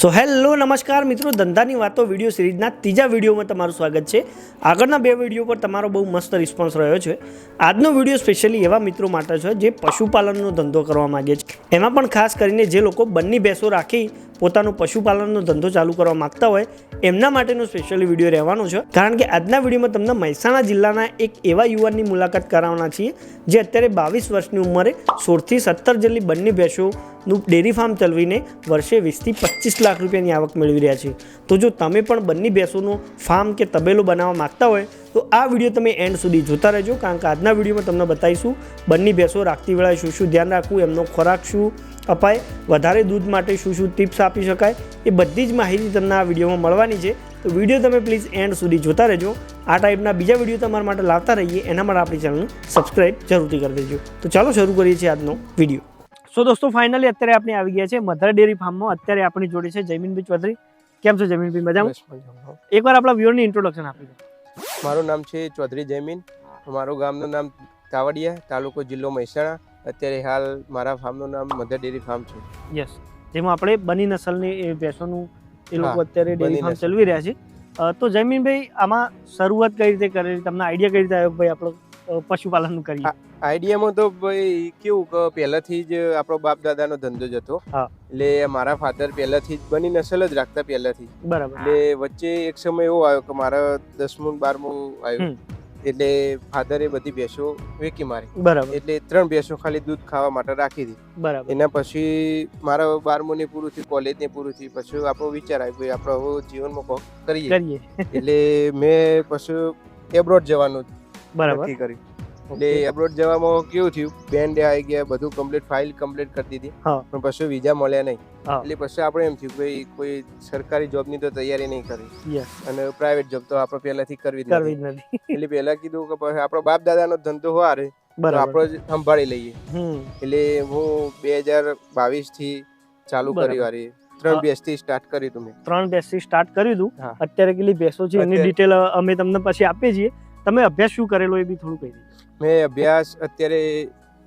So hello નમસ્કાર મિત્રો. ધંધાની વાતો વીડિયો સિરીઝના ત્રીજા વિડીયોમાં તમારું સ્વાગત છે. આગળના બે વીડિયો પર તમારો બહુ મસ્ત રિસ્પોન્સ રહ્યો છે. આજનો વીડિયો સ્પેશિયલી એવા મિત્રો માટે છે જે પશુપાલનનો ધંધો કરવા માગે છે. એમાં પણ ખાસ કરીને જે લોકો બંને ભેંસો રાખી પોતાનો પશુપાલનનો ધંધો ચાલુ કરવા માગતા હોય, એમના માટેનો સ્પેશિયલી વીડિયો રહેવાનો છે. કારણ કે આજના વિડીયોમાં તમને મહેસાણા જિલ્લાના એક એવા યુવાનની મુલાકાત કરાવવાના છીએ, જે અત્યારે બાવીસ વર્ષની ઉંમરે સોળથી સત્તર જેટલી બંને ભેંસોનું ડેરી ફાર્મ ચલાવીને વર્ષે વીસથી પચીસ લાખ રૂપિયાની આવક મેળવી રહ્યા છે. તો જો તમે પણ બંને ભેંસોનો ફાર્મ કે તબેલો બનાવવા માગતા હોય, તો આ વીડિયો તમે એન્ડ સુધી જોતા રહેજો, કારણ કે આજના વિડીયોમાં તમને બતાવીશું, બંને ભેંસો રાખતી વેળાએ શું શું ધ્યાન રાખવું, એમનો ખોરાક શું અપાય. વધારે દૂધ માટે શું શું ટિપ્સ આપી શકાય એ બધી જ માહિતી તમને આ વિડીયોમાં મળવાની છે. તો વીડિયો તમે પ્લીઝ એન્ડ સુધી જોતા રહેજો. આ ટાઈપના બીજા વીડિયો તમારા માટે લાવતા રહીએ. એના માટે આપણી ચેનલને સબસ્ક્રાઈબ જરૂરથી કરી દેજો. તો ચાલો શરૂ કરીએ છીએ આજનો વીડિયો. સો દોસ્તો ફાઇનલી અત્યારે આપણે આવી ગયા છે મધર ડેરી ફાર્મમાં. અત્યારે આપણી જોડે છે જયમીનભાઈ ચૌધરી. કેમ છો જયમીનભાઈ મજામાં? એક વાર એકવાર આપણા વ્યુઅરની ઇન્ટ્રોડક્શન આપી દો. મારું નામ છે ચૌધરી જયમીન. મારું ગામનું નામ કાવડિયા તાલુકો જિલ્લો મહેસાણા. અત્યારે હાલ મારા ફાર્મનું નામ મધર ડેરી ફાર્મ છે. યસ જેમાં આપણે બની નસલની એ ભેંસોનું એ લોકો અત્યારે ડેરી ફાર્મ ચલાવી રહ્યા છે. તો જયમીનભાઈ આમાં શરૂઆત કઈ રીતે કરેલી તમને આઈડિયા કઈ રીતે આવ્યો ભાઈ આપણો પશુપાલનનું કરીએ? આઈડિયામાં તો ભાઈ કેવું કે પહેલાથી જ આપણો બાપ દાદાનો ધંધો જ હતો. એટલે મારા ફાધર પહેલાથી જ બની નસલ જ રાખતા પહેલાથી. બરાબર. એટલે વચ્ચે એક સમય એવો આવ્યો કે મારા દસમું બારમું આવ્યું. એટલે ફાધરે બધી ભેંસો વેકી મારી. બરાબર. એટલે ત્રણ ભેંસો ખાલી દૂધ ખાવા માટે રાખી હતી બરાબર. એના પછી મારા બારમું ને પૂરું થયું કોલેજ ને પૂરું થયું પછી આપણો વિચાર આવ્યો ભાઈ આપણે હવે જીવનમાં કોક કરીએ. એટલે મેં પછી એબ્રોડ જવાનું બરાબર. કર્યું. એટલે એબ્રોડ જવામાં કેવું થયું? બેન ડે આવી ગયા બધું કમ્પ્લીટ ફાઇલ કમ્પ્લીટ કરી દીધી. પણ પછી વિઝા મળ્યા નહીં. એટલે પછી આપણે એમ થયું કોઈ કોઈ સરકારી જોબની તો તૈયારી નહીં કરી અને પ્રાઇવેટ જોબ તો આપણે પહેલાથી કરવી જ નથી. એટલે પહેલા કીધું કે આપણો બાપ દાદાનો ધંધો તો આપણો જ સંભાળી લઈએ. એટલે હું બે હજાર બાવીસથી ચાલુ. કરી વારી ત્રણ. બેસથી સ્ટાર્ટ કર્યું તું મેં. ત્રણ બેસથી સ્ટાર્ટ કર્યું હતું અત્યારે કેટલી બેસો છે એની ડિટેલ અમે તમને પછી આપીએ છીએ. તમે અભ્યાસ શું કરેલો એ બી થોડું કહી દીધું મેં અભ્યાસ અત્યારે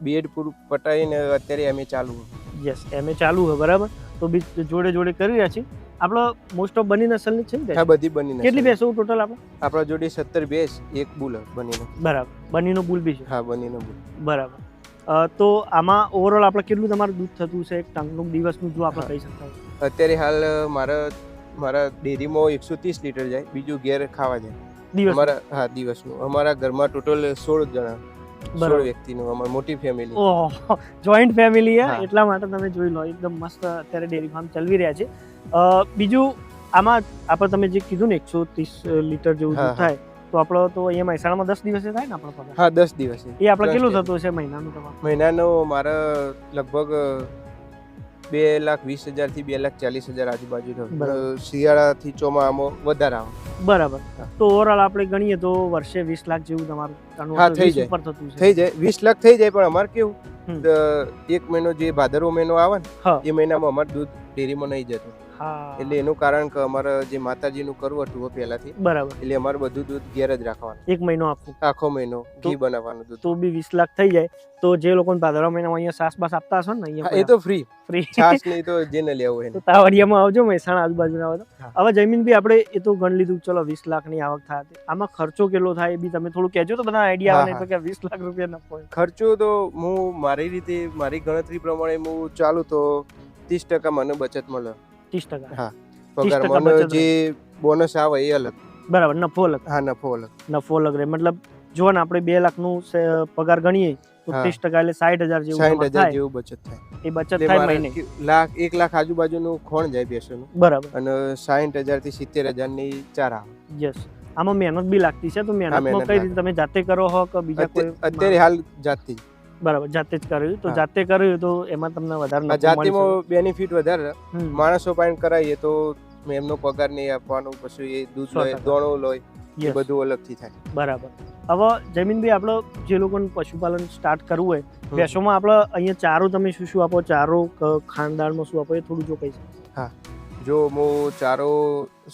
બીએડ પૂરું પટાવીને અત્યારે એમ ચાલુ યસ એમ ચાલુ હોય બરાબર? તો બી જોડે જોડે કરી રહ્યા છીએ. આપણો મોસ્ટ ઓફ બની નસલની છે ને આ બધી બની કેટલી ભેંસો ટોટલ આપણે? આપણા જોડે સત્તર બેસ એક બુલ બનીનો. બરાબર. બનીનો બુલ બી છે. હા બનીનો બુલ બરાબર. તો આમાં ઓવરઓલ આપણે કેટલું તમારું દૂધ થતું છે? એક ટંકનું દિવસનું જો આપણે હા. કહી શકતા અત્યારે હાલ મારા મારા ડેરીમાં એકસો ત્રીસ લીટર જાય બીજું ઘેર ખાવા જાય. દિવસ. અમારા હા દિવસનું. અમારા ઘરમાં ટોટલ સોળ જણા સોળ વ્યક્તિનું અમારી મોટી ફેમિલી ઓહ જોઈન્ટ ફેમિલી હે એટલા માટે તમે જોઈ લો એકદમ મસ્ત અત્યારે ડેરી ફાર્મ ચાલી રહ્યા છે. બીજું આમાં આપણે તમે જે કીધું ને એકસો ત્રીસ લીટર જેવું થાય તો આપણો તો અહીંયા મહેસાણામાં દસ દિવસે થાય ને આપણો પગાર? હા દસ દિવસે. એ આપણે કેટલું થતું હશે મહિનાનું તમારું? મહિનાનો મારા લગભગ બે લાખ વીસ હજારથી બે લાખ ચાલીસ હજાર આજુબાજુ બરાબર. શિયાળાથી ચોમાસામાં વધારે આવે બરાબર તો ઓવરઓલ આપણે ગણીએ તો વર્ષે વીસ લાખ જેવું તમારું હા, થઈ જાય. થઈ જાય. વીસ લાખ થઈ જાય પણ અમારે કેવું? એક મહિનો જે ભાદરવો મહિનો આવે ને એ મહિનામાં અમારે દૂધ ડેરીમાં નહીં જતું. એટલે એનું કારણ કે અમારે જે માતાજીનું કરવું હતું પહેલાથી બરાબર. એટલે અમારે બધું દૂધ ઘેર જ રાખવાનું. એક મહિનો આપવું. આખો મહિનો ઘી બનાવવાનું દૂધ. તો બી વીસ લાખ થઈ જાય. તો જે લોકો ભાદરવા મહિનામાં અહીંયા સાસ બાસ આપતા હશો ને અહીંયા એ તો ફ્રી ફ્રી છાસ નહીં તો જેને લેવું હોય તો તાવડિયામાં આવજો મહેસાણા આજુબાજુના આવો તો હવે જમીન બી આપણે એ તો ગણ લીધું. ચલો વીસ લાખની આવક થાય આમાં ખર્ચો કેટલો થાય એ બી તમે થોડું કહેજો તો બધા આઈડિયા આવે કે વીસ લાખ રૂપિયા નફો ખર્ચો તો હું મારી રીતે મારી ગણતરી પ્રમાણે હું ચાલુ તો ત્રીસ ટકા મને બચત મળે. ત્રીસ ટકા. હા. 30% પગાર મને બચત જે બોનસ આવે એ અલગ. બરાબર નફો અલગ. હા નફો અલગ. નફો અલગ રહે. મતલબ જો ને આપણે બે લાખનું સે- પગાર ગણીએ તો ત્રીસ ટકા એટલે સાઠ હજાર જેવું સાઠ હજાર જેવું બચત થાય. એ બચત થાય મહિને. લાખ એક લાખ આજુબાજુનું ખોણ જાય બેસવાનું બરાબર. અને સાઠ હજારથી સિત્તેર હજારની ચાર આવે. યસ. આમાં મહેનત બી લાગતી છે તો મહેનત કઈ રીતે તમે જાતે કરો હો કે બીજા કોઈ અત્યારે અત્યારે હાલ જાતે જ. બરાબર જાતે જ કર્યું. તો જાતે કર્યું તો એમાં તમને વધારે જાતિમાં બેનિફિટ વધારે. માણસો પણ કરાવીએ તો એમનો પગાર નહીં આપવાનો પછી એ દૂધ લોય દોણો લોય એ બધું અલગથી થાય. બરાબર. હવે જમીનભાઈ આપણે જે લોકોને પશુપાલન સ્ટાર્ટ કરવું હોય. ભેંસોમાં આપણે અહીંયા ચારો તમે શું શું આપો? ચારો ખાનદાનમાં શું આપો? એ થોડું જો કહી શકો. જો હું ચારો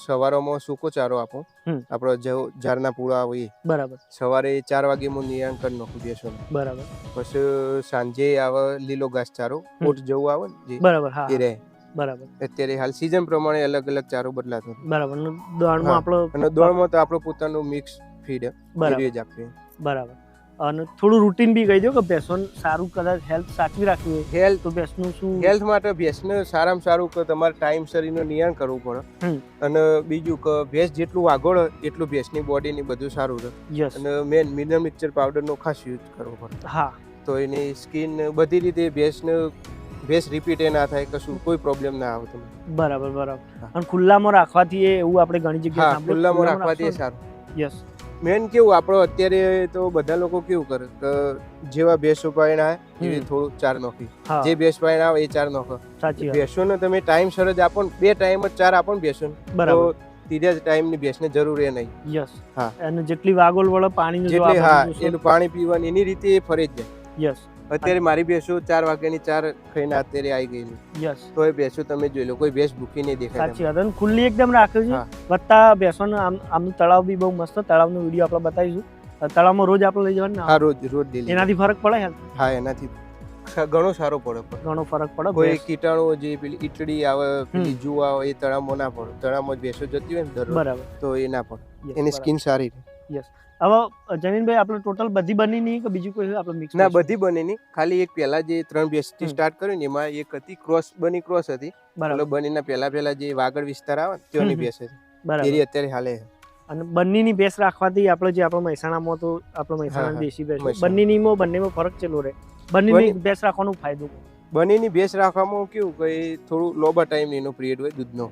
સવારોમાં સૂકો ચારો આપું. આપણો જે ઝાડના પૂળા હોય બરાબર. સવારે ચાર વાગે હું નિયાણ કરી નાખું બેસવાનું બરાબર. પછી સાંજે આવે લીલો ઘાસ ચારો. ઓટ જેવું આવે ને બરાબર હા એ રહે. બરાબર. અત્યારે હાલ સિઝન પ્રમાણે અલગ અલગ ચારો બદલાતો બરાબર. દોડમાં દોણમાં આપણો અને દોણમાં તો આપણું પોતાનું મિક્સ ફીડ બરાબર. જ આપીએ. બરાબર. અને થોડું રૂટીન બી કહી દો કે ભેંસોને સારું કદાચ હેલ્થ સાચવી રાખવી હોય હેલ્થ તો ભેંસનું શું? હેલ્થ માટે ભેંસને સારામાં સારું કે તમારે ટાઈમસર એનું નિયણ કરવું પડે. અને બીજું કે ભેંસ જેટલું આગળ એટલું ભેંસની બોડીની બધું સારું રહે. અને મેન મિનરલ મિક્સચર પાવડરનો ખાસ યુઝ કરવો પડે. હા. તો એની સ્કિન બધી રીતે ભેંસને ભેંસ રિપીટ એ ના થાય કશું કોઈ પ્રોબ્લેમ ના આવે તમને. બરાબર બરાબર. અને ખુલ્લામાં રાખવાથી એવું આપણે ઘણી જગ્યાએ ખુલ્લામાં રાખવાથી સારું. યસ મેન કેવું આપણો અત્યારે તો બધા લોકો કેવું કરે કે જેવા ભેંસો પાયણ આવે એવી થોડું ચાર નોખી. જે ભેંસ પાયણ આવે એ ચાર નોખો. બેસો ને ભેંસોને તમે ટાઈમ સરજ આપો ને બે ટાઈમ જ ચાર આપો ને ભેંસોને તો બરાબર. ટાઈમ ટાઈમની ભેંસને જરૂર એ નહીં. યસ હા. અને જેટલી વાગોલ વળો પાણી જેટલી હા એનું પાણી પીવાની એની રીતે એ ફરી જ જાય. યસ અત્યારે મારી ભેંસો ચાર વાગ્યાની ચાર ખાઈને અત્યારે આવી ગયેલી. યસ. તો એ ભેંસો તમે જોઈ લો કોઈ ભેંસ ભૂખી નહીં દેખાય સાચી વાત. ખુલ્લી એકદમ રાખ્યું છે. વત્તા ભેંસોનું આમ આમનું તળાવ બી બહુ મસ્ત. તળાવનો વીડિયો આપણે બતાવીશું. તળાવમાં રોજ આપણે લઈ જવાનું હા રોજ રોજ ડેલી એનાથી ફરક પડે હેલ્થ હા એનાથી ઘણો સારો પડે ઘણો ફરક પડે કોઈ ભેંસ- કીટાણુ જે પેલી ઈટડી આવે પેલી જુ આવે એ તળાવમાં ના પડે. તળાવમાં જ ભેંસો જતી હોય ને દરરોજ બરાબર. તો એ ના પડે. એની સ્કીન સ્કિન સારી રહે. હવે જમીનભાઈ આપણે ટોટલ બધી બની નહીં કે બીજું કોઈ આપણે મિક્સ ના બધી બની નહીં. ખાલી એક પહેલા જે ત્રણ ભેંસથી સ્ટાર્ટ કર્યું ને એમાં એક હતી ક્રોસ બની ક્રોસ હતી. બરાબર. બનીના પહેલા પહેલા જે વાગડ વિસ્તાર આવે ને ત્યાંની હમ. ભેંસ હતી. બરાબર. અત્યારે હાલે. અને બંનેની ભેસ રાખવાથી આપણે જે આપણે મહેસાણામાં તો આપણે મહેસાણા. દેશી મહેસાણા. બંનેનીમાં બંનેમાં ફરક ચેલો રહે. બંનેની બંને- ભેંસ રાખવાનો ફાયદો બંનેની ભેંસ રાખવામાં કેવું કે થોડું લોબા ટાઈમ એનો પિરિયડ હોય દૂધનો.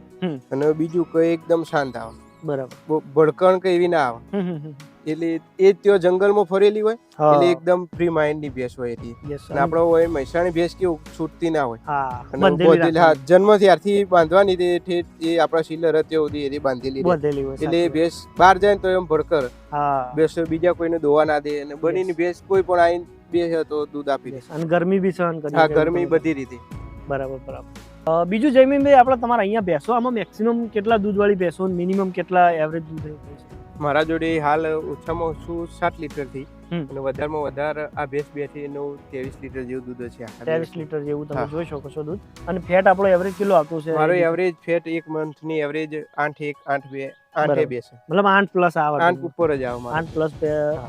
અને બીજું કે એકદમ શાંત આવે. બરાબર. ભડકણ કે એવી ના આવે. એટલે એ ત્યાં જંગલમાં ફરેલી હોય એટલે એકદમ ફ્રી માઇન્ડની ભેંસ હોય yes, અને આપણો હોય મહેસાણી ભેંસ કેવું છૂટતી ના હોય. જન્મ ત્યારથી બાંધવાની તે એ આપણા શિલર હતી સુધી એથી બાંધેલી એટલે એ ભેંસ બહાર જાય ને તો એમ ભડકર. ભેંસ બીજા કોઈને દોવા ના દે અને બનીની ભેંસ કોઈ પણ આવીને બે તો દૂધ આપી દે. અને ગરમી બી સહન કરી હા ગરમી બધી રીતે. બરાબર બરાબર. બીજું જયમીનભાઈ આપણે તમારા અહીંયા ભેંસો આમાં મેક્સિમમ કેટલા દૂધવાળી ભેંસો મિનિમમ કેટલા એવરેજ દૂધ છે? મારા જોડે હાલ ઓછામાં ઓછું સાત લીટરથી. અને વધારેમાં વધારે આ ભેંસ બેથી નવ ત્રેવીસ લીટર જેવું દૂધ છે ત્રેવીસ. લીટર જેવું તમે જોઈ શકો છો દૂધ. અને ફેટ આપણો એવરેજ કેટલો આવતો છે? મારો એવરેજ ફેટ એક મંથની એવરેજ આઠ એક આઠ બે. આઠે બરાબર. મતલબ આઠ પ્લસ આવે આઠ ઉપર જ આવે આઠ પ્લસ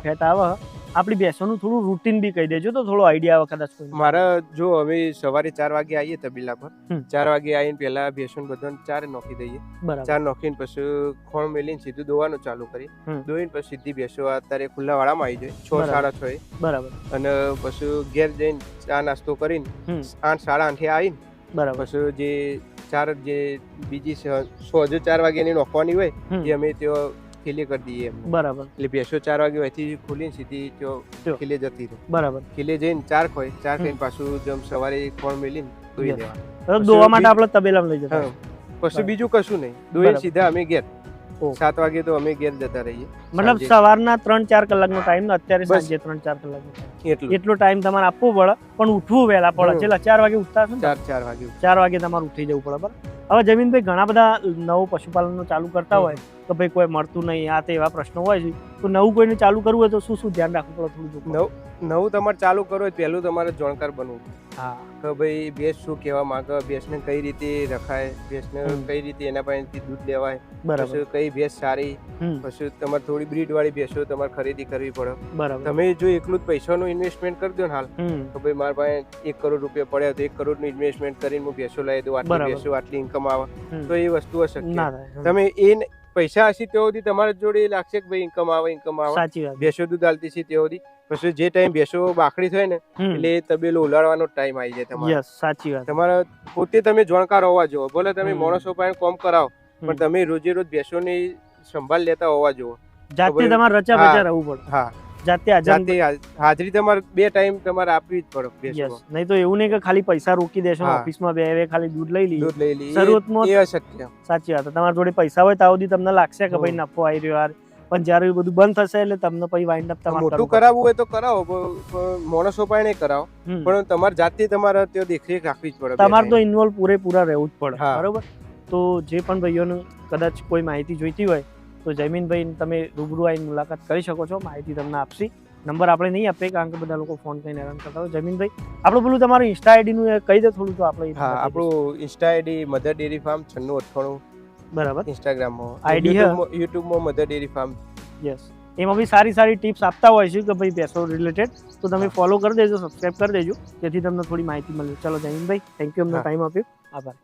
ફેટ આવે. આપણી બેસવાનું થોડું રૂટીન બી કહી દેજો તો થોડો આઈડિયા આવે કદાચ કોઈ મારા જો હવે સવારે ચાર વાગે આવીએ તબેલા પર. ચાર વાગે આવીને પહેલા ભેંસોને બધાને ચાર નોખી દઈએ. ચાર નોખીને પછી ખોણ મેલીને સીધું દોવાનું ચાલુ કરી હમ. દોઈને પછી સીધી બેસો અત્યારે ખુલ્લા વાળામાં આવી જાય. છ સાડા છ એ. બરાબર. અને પછી ઘેર જઈને ચા નાસ્તો કરીને આઠ સાડા આઠે આવીને બરાબર. પછી જે ચાર જે બીજી સો હજુ ચાર વાગ્યાની નોખવાની હોય. એ અમે તેઓ ખીલી કરી દઈએ બરાબર. એટલે ભેંસો ચાર વાગે અહીંથી ખોલીને સીધી તેઓ ખીલે જતી રહે. બરાબર. ખીલે જઈને ચાર ખોય ચાર. ખાઈને પાછું જેમ સવારે ખોણ મેલીને દોઈ. દેવા દોવા માટે આપણે તબેલામાં લઈ જતા પછી બીજું કશું નહીં. દોઈને સીધા અમે ઘેર. સાત વાગે તો અમે ઘેર જતા રહીએ. મતલબ સવારના ત્રણ ચાર કલાકનો ટાઈમ અત્યારે સાંજે ત્રણ ચાર કલાક એટલું. એટલો ટાઈમ તમારે આપવો પડે પણ ઉઠવું વહેલા પડે. છેલ્લા ચાર વાગે ઉઠતા હશો ચાર ચાર વાગે ચાર વાગે તમારે ઉઠી જવું પડે બરાબર? હવે જમીનભાઈ ઘણા બધા નવું પશુપાલનનું ચાલુ કરતા હોય. તો ભાઈ કોઈ મળતું નહીં આ તે એવા પ્રશ્નો હોય છે. તો નવું કોઈને ચાલુ કરવું હોય તો શું શું ધ્યાન રાખવું પડે થોડું નવું નવું તમારે ચાલુ કરો હોય પહેલું તમારે જાણકાર બનવું. હા. કે ભાઈ ભેંસ શું કહેવા માંગે ભેંસને કઈ રીતે રખાય ભેંસને કઈ રીતે એના પાસેથી દૂધ લેવાય બરાબર. કઈ ભેંસ સારી પછી તમારે થોડી બ્રીડ વાળી ભેંસો તમારે ખરીદી કરવી પડે. બરાબર. તમે જો એકલું જ પૈસાનું ઇન્વેસ્ટમેન્ટ કરી દો ને હાલ તો ભાઈ મારા પાસે એક કરોડ રૂપિયા પડ્યા તો એક કરોડનું ઇન્વેસ્ટમેન્ટ કરીને હું ભેંસો લાવી દઉં આટલી. ભેંસો આટલી ઇન્કમ આવે. તો એ વસ્તુ અશક્ય. તમે એ પૈસા હશે તેઓ તમારા જોડે લાગશે કે ભાઈ ઇન્કમ આવે ઇન્કમ આવે. સાચી વાત. ભેંસો દૂધ આલતી છે તેઓ પછી જે ટાઈમ ભેંસો બાકડી થાય ને એટલે તબેલો ઉલાડવાનો ટાઈમ આવી જાય તમારે. સાચી વાત. તમારા પોતે તમે જાણકાર હોવા જોવો. ભલે તમે માણસો પાસે કોમ કરાવો પણ તમે રોજે રોજ ભેંસોની સંભાળ લેતા હોવા જોવો. જાતે તમારે રચા બચા રહેવું પડે. હા. જાતે હાજર જાતે હાજરી તમારે બે ટાઈમ તમારે આપવી જ પડે નહીં તો એવું નહીં કે ખાલી પૈસા રોકી દેશો ઓફિસ ઓફિસમાં બે ખાલી દૂધ લઈ લઈએ. દૂધ લઈ લઈ શરૂઆતમાં- એ અશક્ય. સાચી વાત તમારા જોડે પૈસા હોય તો સુધી તમને લાગશે કે ભાઈ નફો આવી રહ્યો યાર. પણ જ્યારે બધું બંધ થશે એટલે તમને પછી વાઇન્ડ અપ તમારે મોટું કરાવવું હોય તો કરાવો મોણસો પાસે કરાવો. પણ તમારે જાતે તમારે ત્યાં દેખરેખ રાખવી જ પડે તમારે તો. ઇન્વોલ્વ પૂરેપૂરા રહેવું જ પડે. બરોબર? તો જે પણ ભાઈઓને કદાચ કોઈ માહિતી જોઈતી હોય તો જયમીનભાઈ તમે રૂબરૂ આવીને મુલાકાત કરી શકો છો. માહિતી તમને આપશી. નંબર આપણે નહીં આપીએ કારણ કે બધા લોકો ફોન કરીને હેરાન કરતા હોય. જમીનભાઈ આપણું પેલું તમારું ઇન્સ્ટા આઈડીનું કહી દો થોડું તો આપણે હા આપણું insta ID mother dairy farm છન્નું અઠ્ઠાણું. બરાબર. ઇન્સ્ટાગ્રામમાં આઈડી યુટ્યુબમાં મધર ડેરી ફાર્મ યસ એમાં બી સારી સારી ટિપ્સ આપતા હોય છે કે ભાઈ પેસો રિલેટેડ તો તમે ફોલો કરી દેજો સબસ્ક્રાઇબ કરી દેજો. જેથી તમને થોડી માહિતી મળે. ચલો જમીનભાઈ થેન્ક યુ અમને ટાઈમ આપ્યો. આભાર.